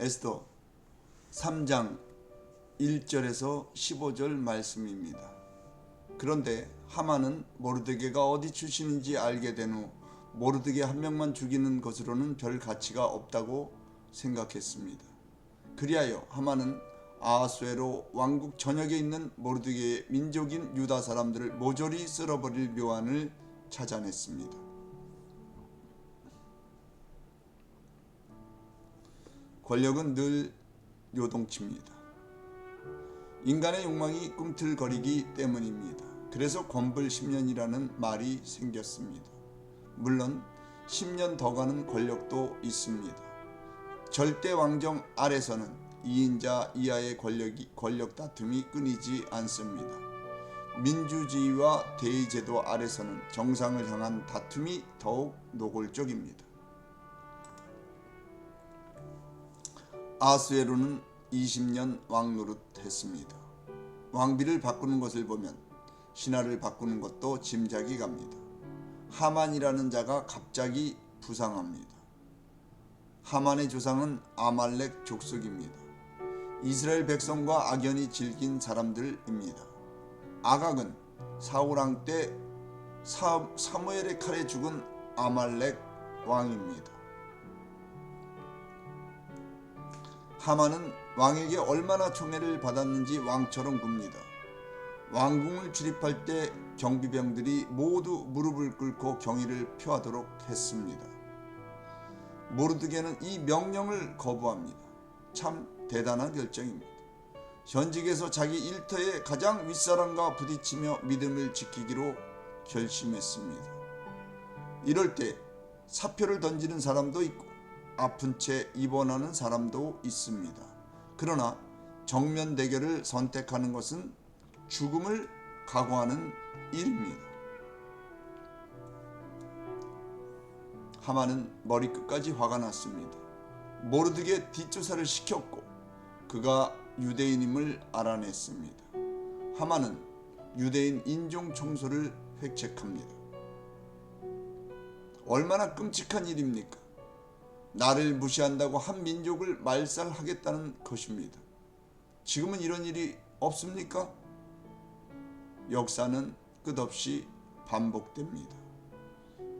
에스더 3장 1절에서 15절 말씀입니다. 그런데 하만은 모르드게가 어디 출신인지 알게 된 후 모르드게 한 명만 죽이는 것으로는 별 가치가 없다고 생각했습니다. 그리하여 하만은 아하수에로 왕국 전역에 있는 모르드게의 민족인 유다 사람들을 모조리 쓸어버릴 묘안을 찾아냈습니다. 권력은 늘 요동칩니다. 인간의 욕망이 꿈틀거리기 때문입니다. 그래서 권불 10년이라는 말이 생겼습니다. 물론 10년 더 가는 권력도 있습니다. 절대 왕정 아래서는 2인자 이하의 권력이, 권력 다툼이 끊이지 않습니다. 민주주의와 대의제도 아래서는 정상을 향한 다툼이 더욱 노골적입니다. 아스웨로는 20년 왕노릇했습니다. 왕비를 바꾸는 것을 보면 신하를 바꾸는 것도 짐작이 갑니다. 하만이라는 자가 갑자기 부상합니다. 하만의 조상은 아말렉 족속입니다. 이스라엘 백성과 악연이 질긴 사람들입니다. 아각은 사우랑 때 사, 사무엘의 칼에 죽은 아말렉 왕입니다. 하만은 왕에게 얼마나 총애를 받았는지 왕처럼 굽니다. 왕궁을 출입할 때 경비병들이 모두 무릎을 꿇고 경의를 표하도록 했습니다. 모르드게는 이 명령을 거부합니다. 참 대단한 결정입니다. 현직에서 자기 일터의 가장 윗사람과 부딪히며 믿음을 지키기로 결심했습니다. 이럴 때 사표를 던지는 사람도 있고 아픈 채 입원하는 사람도 있습니다. 그러나 정면 대결을 선택하는 것은 죽음을 각오하는 일입니다. 하만은 머리끝까지 화가 났습니다. 모르드게 뒷조사를 시켰고 그가 유대인임을 알아냈습니다. 하만은 유대인 인종 청소를 획책합니다. 얼마나 끔찍한 일입니까? 나를 무시한다고 한 민족을 말살하겠다는 것입니다. 지금은 이런 일이 없습니까? 역사는 끝없이 반복됩니다.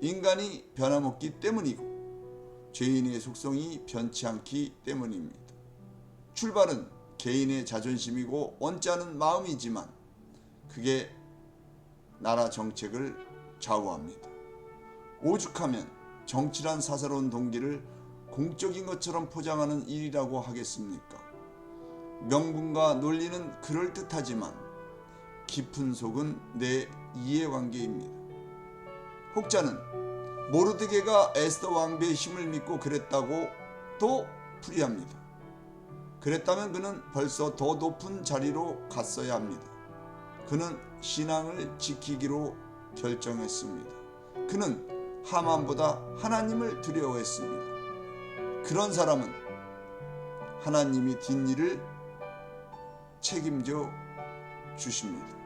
인간이 변함없기 때문이고 죄인의 속성이 변치 않기 때문입니다. 출발은 개인의 자존심이고 않은 마음이지만 그게 나라 정책을 좌우합니다. 오죽하면 정치란 사사로운 동기를 공적인 것처럼 포장하는 일이라고 하겠습니까? 명분과 논리는 그럴듯하지만 깊은 속은 내 이해관계입니다. 혹자는 모르드게가 에스더 왕비의 힘을 믿고 그랬다고 또 풀이합니다. 그랬다면 그는 벌써 더 높은 자리로 갔어야 합니다. 그는 신앙을 지키기로 결정했습니다. 그는 하만보다 하나님을 두려워했습니다. 그런 사람은 하나님이 뒷일을 책임져 주십니다.